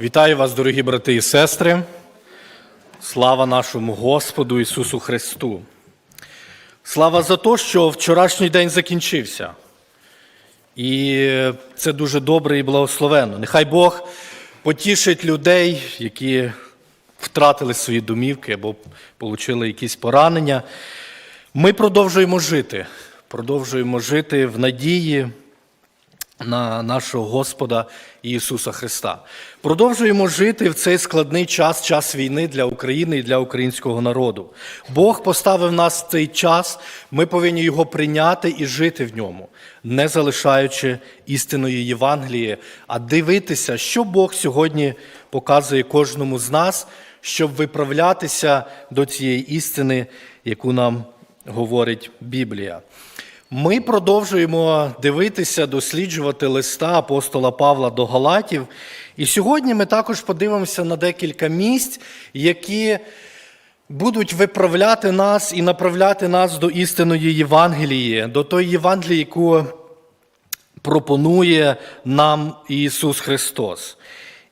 Вітаю вас, дорогі брати і сестри. Слава нашому Господу Ісусу Христу. Слава за те, що вчорашній день закінчився. І це дуже добре і благословенно. Нехай Бог потішить людей, які втратили свої домівки або отримали якісь поранення. Ми продовжуємо жити, продовжуємо жити в надії на нашого Господа Ісуса Христа. Продовжуємо жити в цей складний час, час війни для України і для українського народу. Бог поставив нас в цей час, ми повинні його прийняти і жити в ньому, не залишаючи істинної Євангелії, а дивитися, що Бог сьогодні показує кожному з нас, щоб виправлятися до цієї істини, яку нам говорить Біблія. Ми продовжуємо дивитися, досліджувати листа апостола Павла до Галатів. І сьогодні ми також подивимося на декілька місць, які будуть виправляти нас і направляти нас до істинної Євангелії, до тої Євангелії, яку пропонує нам Ісус Христос.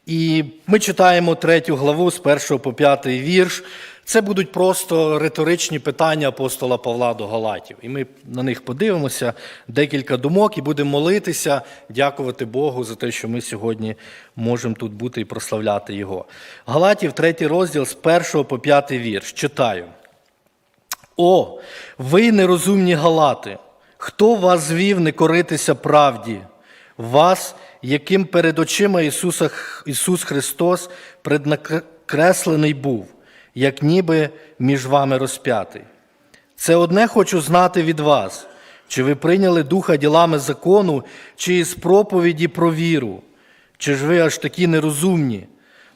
І ми читаємо третю главу з 1 по 5 вірш. Це будуть просто риторичні питання апостола Павла до Галатів. І ми на них подивимося декілька думок і будемо молитися, дякувати Богу за те, що ми сьогодні можемо тут бути і прославляти Його. Галатів, третій розділ з 1 по 5 вірш. Читаю. О, ви нерозумні галати! Хто вас звів не коритися правді? Вас, яким перед очима Ісуса, Ісус Христос преднакреслений був, як ніби між вами розп'ятий. Це одне хочу знати від вас, чи ви прийняли духа ділами закону, чи із проповіді про віру, чи ж ви аж такі нерозумні,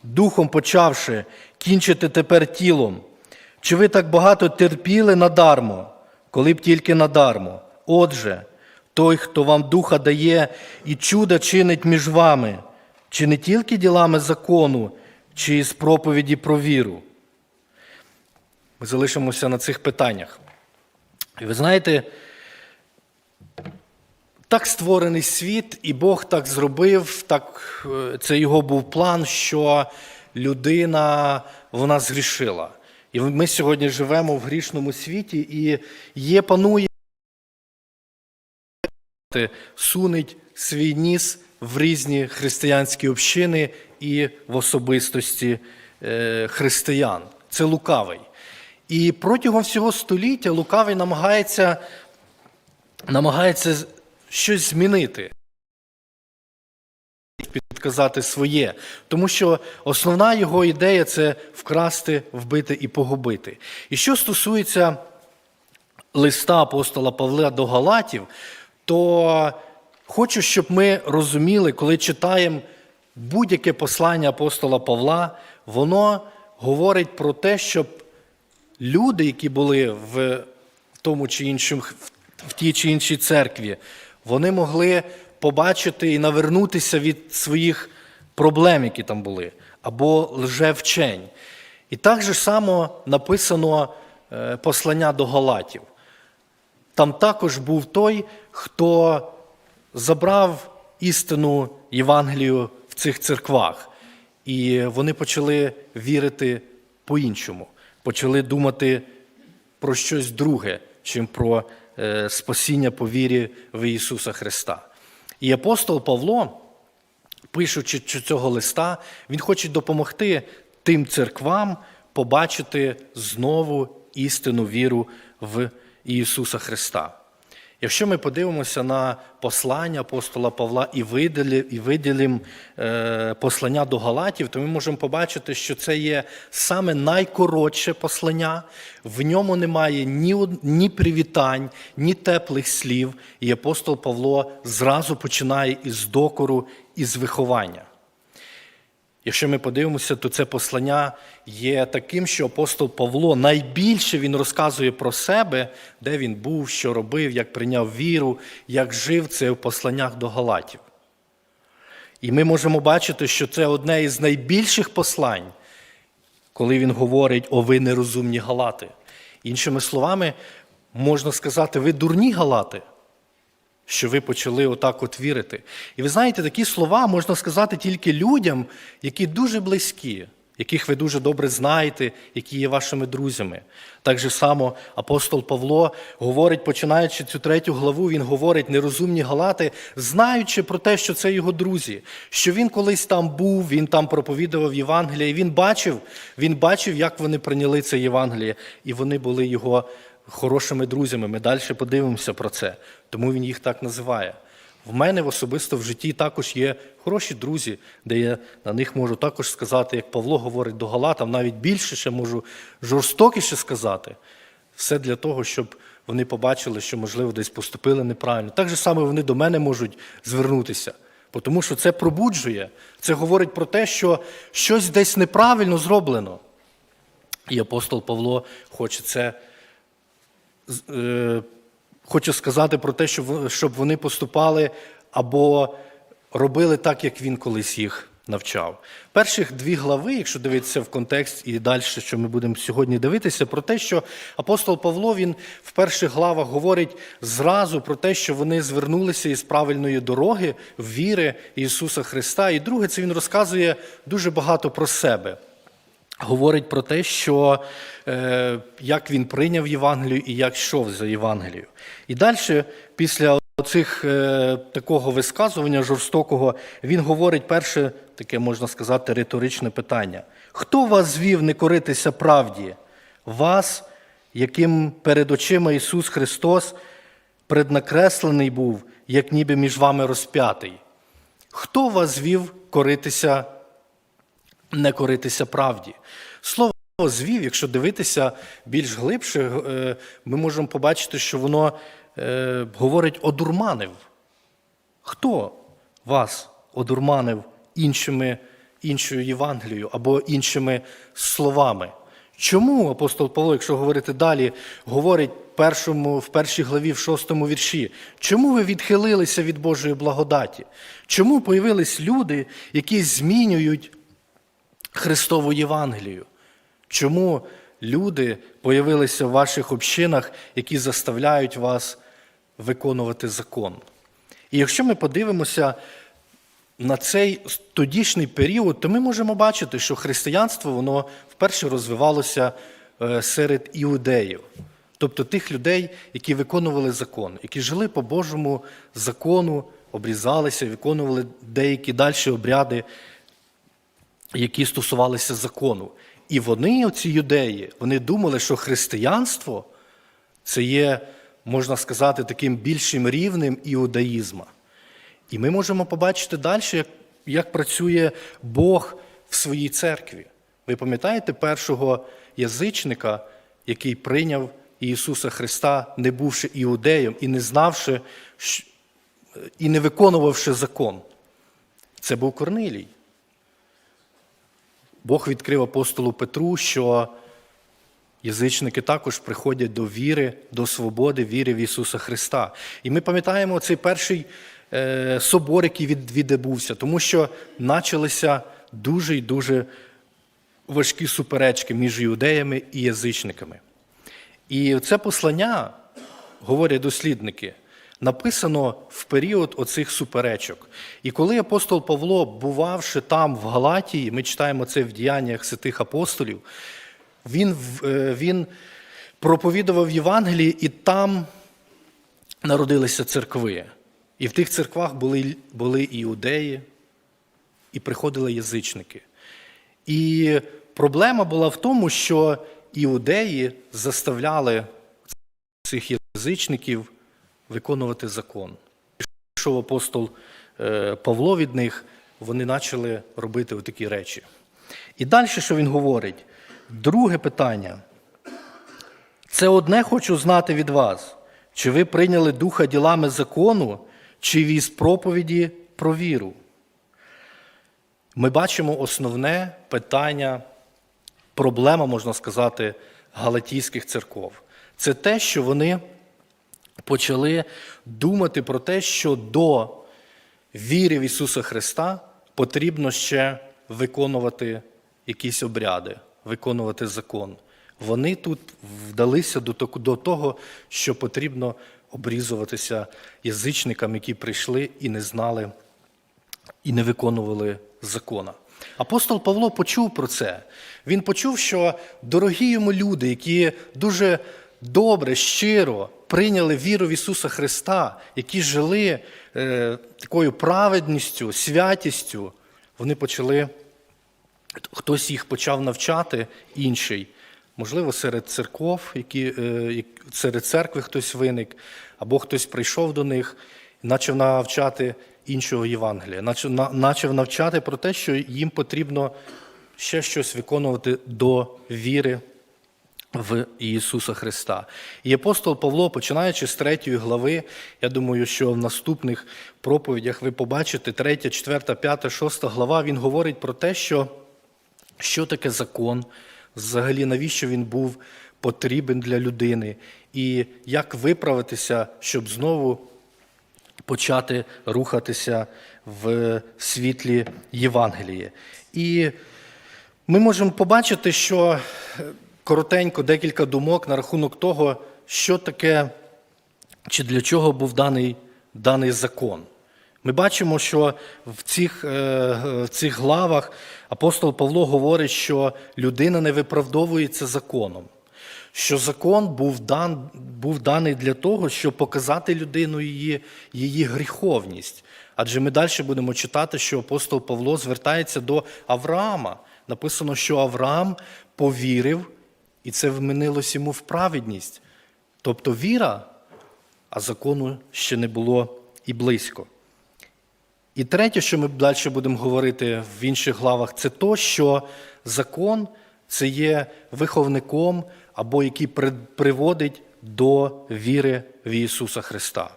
духом почавши, кінчите тепер тілом, чи ви так багато терпіли надармо, коли б тільки надармо? Отже, той, хто вам духа дає і чуда чинить між вами, чи не тільки ділами закону, чи із проповіді про віру. Ми залишимося на цих питаннях. І ви знаєте, так створений світ, і Бог так зробив, так, е, це його був план, що людина вона згрішила. І ми сьогодні живемо в грішному світі, і є панує сунить свій ніс в різні християнські общини і в особистості е, християн. Це лукавий. І протягом всього століття лукавий намагається, намагається щось змінити. Підказати своє, тому що основна його ідея це вкрасти, вбити і погубити. І що стосується листа апостола Павла до Галатів, то хочу, щоб ми розуміли, коли читаємо будь-яке послання апостола Павла, воно говорить про те, щоб люди, які були в тому чи іншому, в тій чи іншій церкві, вони могли побачити і навернутися від своїх проблем, які там були, або лжевчень. І так же само написано е, послання до Галатів. Там також був той, хто забрав істину Євангелію в цих церквах. І вони почали вірити по-іншому, почали думати про щось друге, чим про е, спасіння по вірі в Ісуса Христа. І апостол Павло, пишучи цього листа, він хоче допомогти тим церквам побачити знову істину віру в Ісуса Христа. Якщо ми подивимося на послання апостола Павла і виділимо, е, послання до Галатів, то ми можемо побачити, що це є саме найкоротше послання, в ньому немає ні, ні привітань, ні теплих слів, і апостол Павло зразу починає із докору, із виховання. Якщо ми подивимося, то це послання є таким, що апостол Павло найбільше він розказує про себе, де він був, що робив, як прийняв віру, як жив це в посланнях до Галатів. І ми можемо бачити, що це одне із найбільших послань, коли він говорить о ви нерозумні галати. Іншими словами, можна сказати, ви дурні галати. Що ви почали отак от вірити. І ви знаєте, такі слова можна сказати тільки людям, які дуже близькі, яких ви дуже добре знаєте, які є вашими друзями. Так же само апостол Павло говорить, починаючи цю третю главу, він говорить нерозумні галати, знаючи про те, що це його друзі, що він колись там був, він там проповідував Євангеліє, і він бачив, він бачив, як вони прийняли це Євангеліє, і вони були його хорошими друзями. Ми далі подивимося про це, тому він їх так називає. В мене особисто в житті також є хороші друзі, де я на них можу також сказати, як Павло говорить до Галатам, навіть більше ще можу жорстокіше сказати. Все для того, щоб вони побачили, що, можливо, десь поступили неправильно. Так же саме вони до мене можуть звернутися. Тому що це пробуджує, це говорить про те, що щось десь неправильно зроблено. І апостол Павло хоче це хочу сказати про те, щоб вони поступали або робили так, як він колись їх навчав. Перших дві глави, якщо дивитися в контекст і далі, що ми будемо сьогодні дивитися, про те, що апостол Павло він в перших главах говорить зразу про те, що вони звернулися із правильної дороги в віри Ісуса Христа. І друге, це він розказує дуже багато про себе говорить про те, що е, як він прийняв Євангелію і як йшов за Євангелією. І далі, після цих е, такого висказування жорстокого, він говорить перше, таке можна сказати, риторичне питання: хто вас звів не коритися правді? Вас, яким перед очима Ісус Христос преднакреслений був, як ніби між вами розп'ятий? Хто вас звів коритися не коритися правді. Слово звів, якщо дивитися більш глибше, е, ми можемо побачити, що воно е, говорить одурманив. Хто вас одурманив іншими, іншою Євангелією або іншими словами? Чому апостол Павло, якщо говорити далі, говорить першому, в першій главі, в шостому вірші, чому ви відхилилися від Божої благодаті? Чому появились люди, які змінюють Христову Євангелію. Чому люди появилися в ваших общинах, які заставляють вас виконувати закон? І якщо ми подивимося на цей тодішній період, то ми можемо бачити, що християнство воно вперше розвивалося е, серед іудеїв, тобто тих людей, які виконували закон, які жили по Божому закону, обрізалися, виконували деякі далі обряди які стосувалися закону. І вони, оці юдеї, вони думали, що християнство це є, можна сказати, таким більшим рівнем іудаїзма. І ми можемо побачити далі, як, як працює Бог в своїй церкві. Ви пам'ятаєте першого язичника, який прийняв Ісуса Христа, не бувши іудеєм і не знавши, і не виконувавши закон? Це був Корнилій. Бог відкрив апостолу Петру, що язичники також приходять до віри, до свободи, віри в Ісуса Христа. І ми пам'ятаємо цей перший е, собор, який відбувся, тому що почалися дуже і дуже важкі суперечки між іудеями і язичниками. І це послання, говорять дослідники, написано в період оцих суперечок. І коли апостол Павло, бувавши там, в Галатії, ми читаємо це в діяннях святих апостолів, він, е, він проповідував Євангелії, і там народилися церкви. І в тих церквах були, були іудеї, і приходили язичники. І проблема була в тому, що іудеї заставляли цих язичників виконувати закон. Пішов апостол е, Павло від них, вони почали робити такі речі. І далі, що він говорить? Друге питання. Це одне хочу знати від вас. Чи ви прийняли духа ділами закону, чи віз проповіді про віру? Ми бачимо основне питання, проблема, можна сказати, галатійських церков. Це те, що вони почали думати про те, що до віри в Ісуса Христа потрібно ще виконувати якісь обряди, виконувати закон. Вони тут вдалися до того, що потрібно обрізуватися язичникам, які прийшли і не знали, і не виконували закона. Апостол Павло почув про це. Він почув, що дорогі йому люди, які дуже добре, щиро прийняли віру в Ісуса Христа, які жили е, такою праведністю, святістю, вони почали, хтось їх почав навчати, інший. Можливо, серед церков, які, е, серед церкви хтось виник, або хтось прийшов до них і почав навчати іншого Євангелія, начав, на- начав навчати про те, що їм потрібно ще щось виконувати до віри в Ісуса Христа. І апостол Павло, починаючи з третьої глави, я думаю, що в наступних проповідях ви побачите, третя, четверта, п'ята, шоста глава, він говорить про те, що, що таке закон, взагалі навіщо він був потрібен для людини, і як виправитися, щоб знову почати рухатися в світлі Євангелії. І ми можемо побачити, що коротенько декілька думок на рахунок того, що таке чи для чого був даний, даний закон. Ми бачимо, що в цих, е, в цих главах апостол Павло говорить, що людина не виправдовується законом, що закон був, дан, був даний для того, щоб показати людину її, її гріховність. Адже ми далі будемо читати, що апостол Павло звертається до Авраама. Написано, що Авраам повірив, і це вмінилось йому в праведність. Тобто віра, а закону ще не було і близько. І третє, що ми далі будемо говорити в інших главах, це то, що закон це є виховником або який приводить до віри в Ісуса Христа.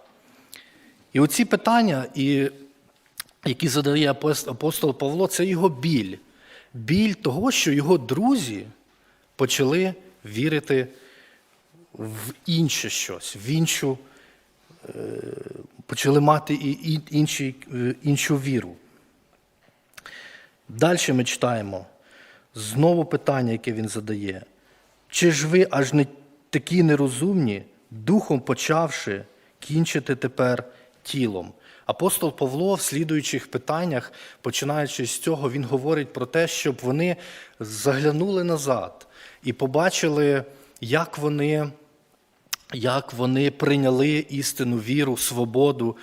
І оці питання, які задає апостол Павло, це його біль. Біль того, що його друзі почали вірити в інше щось, в іншу почали мати і, інші, е, іншу віру. Далі ми читаємо знову питання, яке він задає. Чи ж ви аж не такі нерозумні, духом почавши, кінчити тепер тілом? Апостол Павло в слідуючих питаннях, починаючи з цього, він говорить про те, щоб вони заглянули назад і побачили, як вони як вони прийняли істину віру, свободу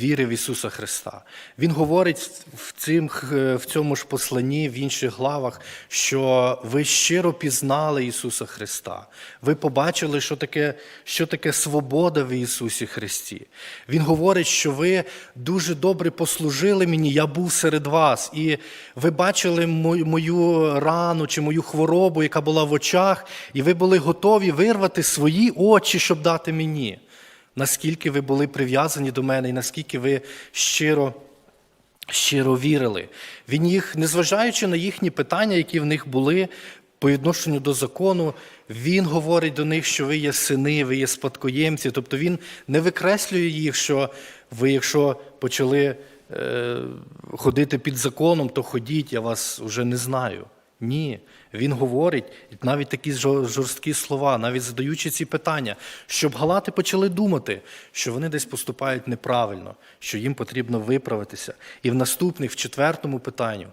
віри в Ісуса Христа. Він говорить в, цим, в цьому ж посланні, в інших главах, що ви щиро пізнали Ісуса Христа. Ви побачили, що таке, що таке свобода в Ісусі Христі. Він говорить, що ви дуже добре послужили мені, я був серед вас, і ви бачили мою рану чи мою хворобу, яка була в очах, і ви були готові вирвати свої очі, щоб дати мені. Наскільки ви були прив'язані до мене, і наскільки ви щиро, щиро вірили. Він їх, незважаючи на їхні питання, які в них були по відношенню до закону, він говорить до них, що ви є сини, ви є спадкоємці. Тобто він не викреслює їх, що ви, якщо почали е, ходити під законом, то ходіть, я вас вже не знаю. Ні, він говорить навіть такі жорсткі слова, навіть задаючи ці питання, щоб галати почали думати, що вони десь поступають неправильно, що їм потрібно виправитися. І в наступних, в четвертому питанню,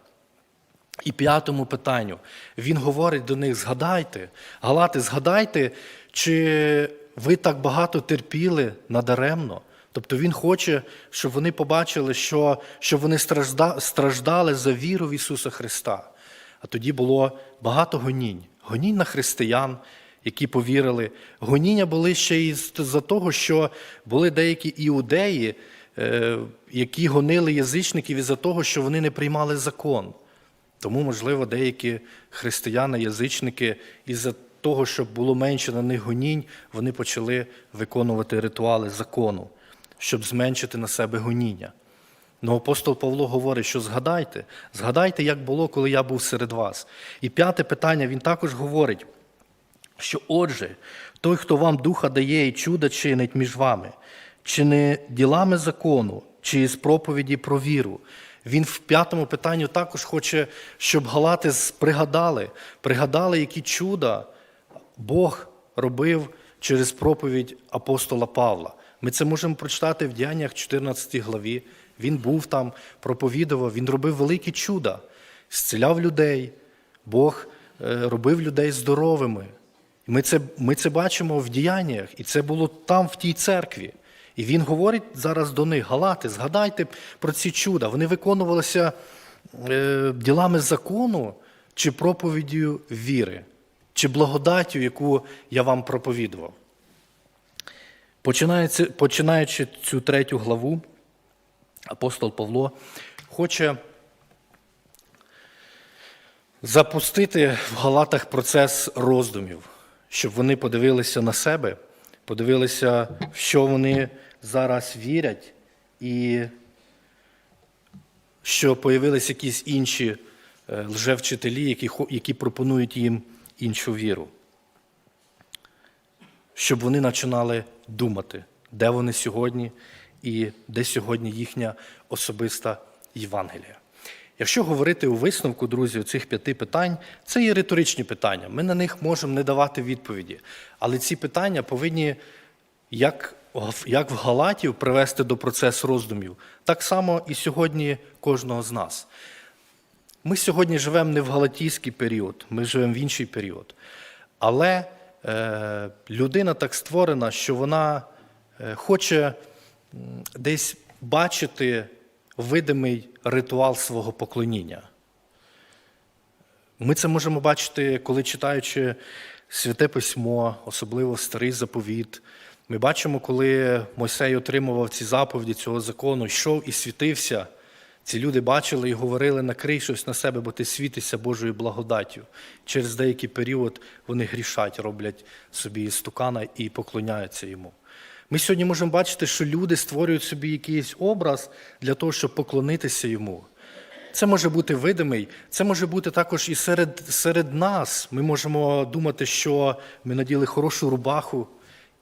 і п'ятому питанню він говорить до них: згадайте, Галати, згадайте, чи ви так багато терпіли надаремно. Тобто він хоче, щоб вони побачили, що, щоб вони стражда, страждали за віру в Ісуса Христа. Тоді було багато гонінь. Гонінь на християн, які повірили. Гоніння були ще й за того, що були деякі іудеї, е, які гонили язичників із-за того, що вони не приймали закон. Тому, можливо, деякі християни-язичники із-за того, щоб було менше на них гонінь, вони почали виконувати ритуали закону, щоб зменшити на себе гоніння. Ну, апостол Павло говорить, що згадайте, згадайте, як було, коли я був серед вас. І п'яте питання він також говорить, що отже, той, хто вам духа дає і чуда чинить між вами, чи не ділами закону, чи з проповіді про віру. Він в п'ятому питанню також хоче, щоб галати пригадали, пригадали, які чуда Бог робив через проповідь апостола Павла. Ми це можемо прочитати в Діяннях 14 главі. Він був там, проповідував, він робив великі чуда, зціляв людей, Бог е, робив людей здоровими. Ми це, ми це бачимо в діяннях, і це було там, в тій церкві. І він говорить зараз до них: Галати, згадайте про ці чуда. Вони виконувалися е, ділами закону чи проповіддю віри, чи благодаттю, яку я вам проповідував. Починаючи, починаючи цю третю главу, апостол Павло хоче запустити в Галатах процес роздумів, щоб вони подивилися на себе, подивилися, в що вони зараз вірять, і що появилися якісь інші е, лжевчителі, які, які пропонують їм іншу віру. Щоб вони починали думати, де вони сьогодні і де сьогодні їхня особиста Євангелія. Якщо говорити у висновку, друзі, цих п'яти питань, це є риторичні питання. Ми на них можемо не давати відповіді. Але ці питання повинні, як, як в Галатів, привести до процесу роздумів, так само і сьогодні кожного з нас. Ми сьогодні живемо не в галатійський період, ми живемо в інший період. Але е, людина так створена, що вона е, хоче десь бачити видимий ритуал свого поклоніння. Ми це можемо бачити, коли читаючи святе письмо, особливо старий заповіт. Ми бачимо, коли Мойсей отримував ці заповіді цього закону, йшов і світився. Ці люди бачили і говорили, накрий щось на себе, бо ти світишся Божою благодаттю. Через деякий період вони грішать, роблять собі істукана і поклоняються йому. Ми сьогодні можемо бачити, що люди створюють собі якийсь образ для того, щоб поклонитися йому. Це може бути видимий, це може бути також і серед, серед нас. Ми можемо думати, що ми наділи хорошу рубаху,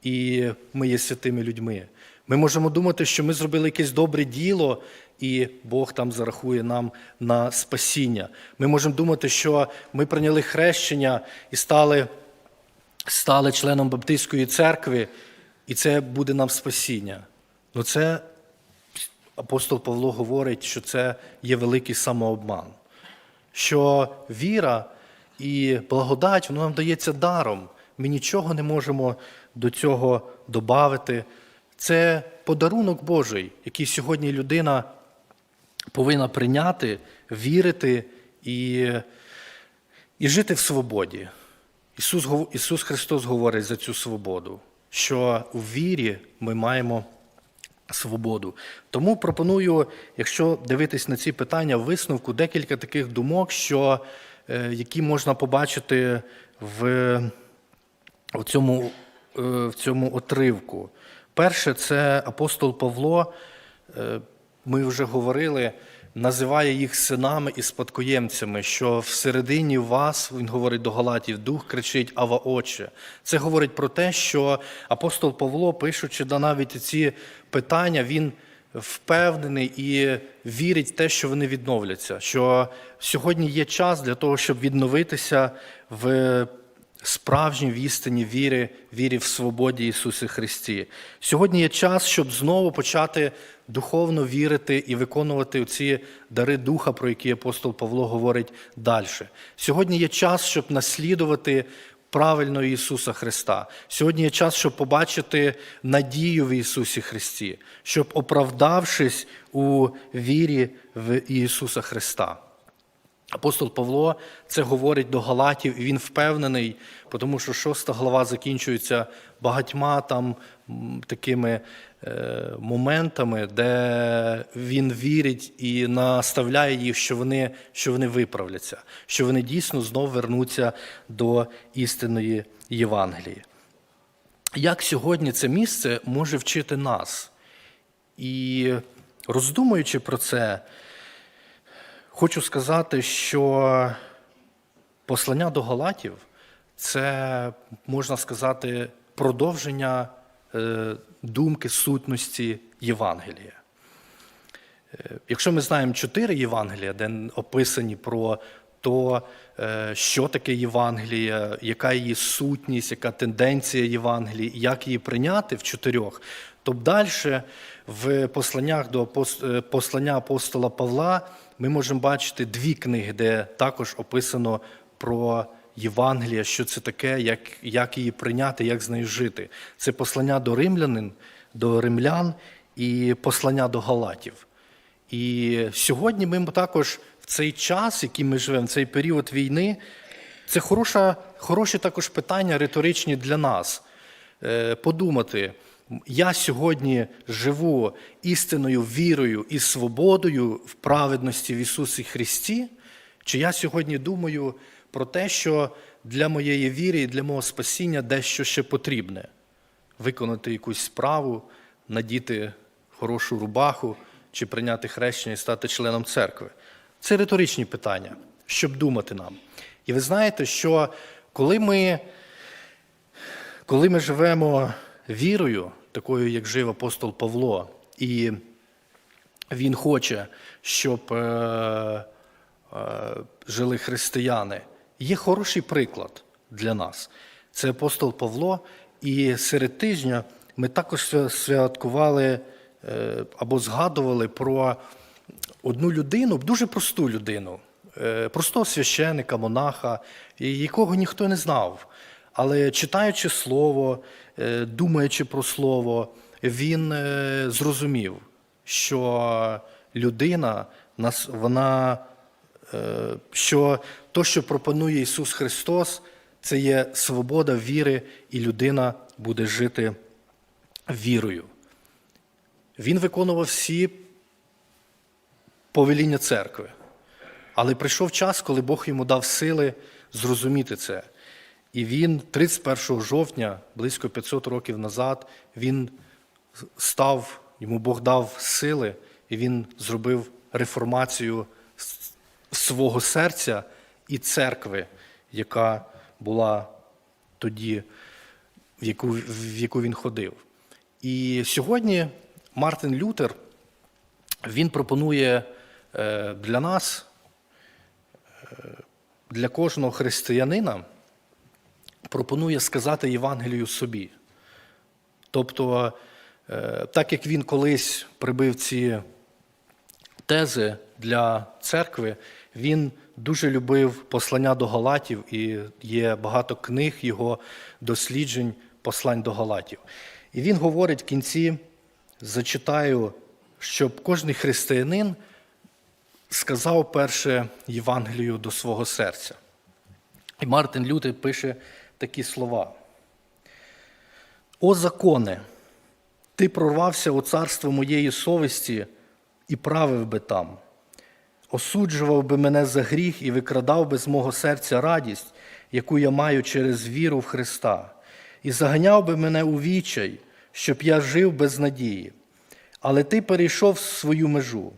і ми є святими людьми. Ми можемо думати, що ми зробили якесь добре діло, і Бог там зарахує нам на спасіння. Ми можемо думати, що ми прийняли хрещення і стали, стали членом Баптистської церкви, і це буде нам спасіння. Ну це апостол Павло говорить, що це є великий самообман, що віра і благодать воно нам дається даром. Ми нічого не можемо до цього додати. Це подарунок Божий, який сьогодні людина повинна прийняти, вірити і, і жити в свободі. Ісус, Ісус Христос говорить за цю свободу, що у вірі ми маємо свободу. Тому пропоную, якщо дивитись на ці питання, в висновку декілька таких думок, що, е, які можна побачити в, в, цьому, е, в цьому отривку. Перше, це апостол Павло, е, ми вже говорили, називає їх синами і спадкоємцями, що всередині вас, він говорить до Галатів, дух кричить Ава Отче. Це говорить про те, що апостол Павло, пишучи да навіть ці питання, він впевнений і вірить в те, що вони відновляться. Що сьогодні є час для того, щоб відновитися в справжній в істині віри, вірі в свободі Ісусі Христі. Сьогодні є час, щоб знову почати духовно вірити і виконувати ці дари Духа, про які апостол Павло говорить далі. Сьогодні є час, щоб наслідувати правильно Ісуса Христа. Сьогодні є час, щоб побачити надію в Ісусі Христі, щоб оправдавшись у вірі в Ісуса Христа. Апостол Павло це говорить до Галатів, і він впевнений, тому що шоста глава закінчується багатьма там такими е, моментами, де він вірить і наставляє їх, що вони, що вони виправляться, що вони дійсно знов вернуться до істинної Євангелії. Як сьогодні це місце може вчити нас? І роздумуючи про це, Хочу сказати, що послання до Галатів це, можна сказати, продовження е, думки сутності Євангелія. Е, Якщо ми знаємо чотири Євангелія, де описані про то е, що таке Євангелія, яка її сутність, яка тенденція Євангелії, як її прийняти в чотирьох, то далі в посланнях до е, послання апостола Павла ми можемо бачити дві книги, де також описано про Євангелія, що це таке, як, як її прийняти, як з нею жити. Це послання до римлянин, до римлян і послання до галатів. І сьогодні ми також в цей час, який ми живемо, в цей період війни, це хороша, хороші також питання риторичні для нас. Е, Подумати, я сьогодні живу істинною вірою і свободою в праведності в Ісусі Христі, чи я сьогодні думаю про те, що для моєї віри і для мого спасіння дещо ще потрібне виконати якусь справу, надіти хорошу рубаху чи прийняти хрещення і стати членом церкви. Це риторичні питання, щоб думати нам. І ви знаєте, що коли ми, коли ми живемо вірою, такою, як жив апостол Павло, і він хоче, щоб е, е, жили християни. Є хороший приклад для нас. Це апостол Павло, і серед тижня ми також святкували е, або згадували про одну людину, дуже просту людину, е, простого священика, монаха, якого ніхто не знав. Але читаючи слово, е, думаючи про слово, він е, зрозумів, що людина вона е, що то, що пропонує Ісус Христос, це є свобода віри, і людина буде жити вірою. Він виконував всі повеління церкви. Але прийшов час, коли Бог йому дав сили зрозуміти це. І він 31 жовтня, близько 500 років назад, він став, йому Бог дав сили, і він зробив реформацію свого серця і церкви, яка була тоді, в яку, в яку він ходив. І сьогодні Мартин Лютер він пропонує е, для нас, е, для кожного християнина, пропонує сказати Євангелію собі. Тобто, е, так як він колись прибив ці тези для церкви, він дуже любив послання до Галатів, і є багато книг його досліджень послань до Галатів. І він говорить в кінці, зачитаю, щоб кожен християнин сказав перше Євангелію до свого серця. І Мартин Лютер пише такі слова. О законе, ти прорвався у царство моєї совісті і правив би там, осуджував би мене за гріх і викрадав би з мого серця радість, яку я маю через віру в Христа, і заганяв би мене у вічай, щоб я жив без надії. Але ти перейшов свою межу,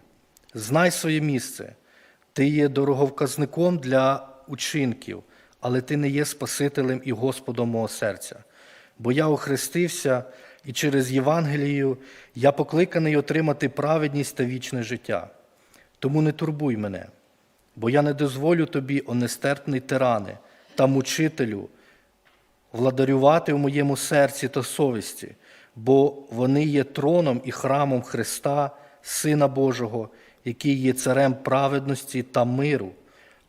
знай своє місце. Ти є дороговказником для учинків, але ти не є Спасителем і Господом мого серця. Бо я охрестився, і через Євангелію я покликаний отримати праведність та вічне життя. Тому не турбуй мене, бо я не дозволю тобі, о нестерпний тиране та мучителю, владарювати в моєму серці та совісті, бо вони є троном і храмом Христа, Сина Божого, який є царем праведності та миру,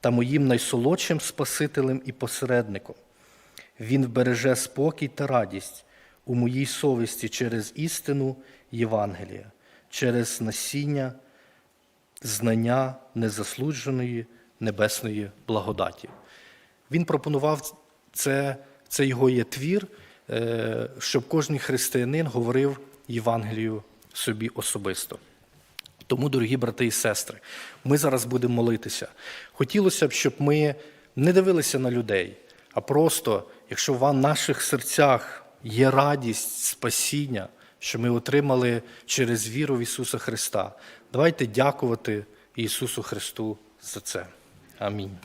та моїм найсолодшим Спасителем і посередником. Він вбереже спокій та радість у моїй совісті через істину Євангелія, через насіння, знання незаслуженої небесної благодаті. Він пропонував це, це його є твір, е, щоб кожен християнин говорив Євангелію собі особисто. Тому, дорогі брати і сестри, ми зараз будемо молитися. Хотілося б, щоб ми не дивилися на людей, а просто, якщо в наших серцях є радість, спасіння, що ми отримали через віру в Ісуса Христа, давайте дякувати Ісусу Христу за це. Амінь.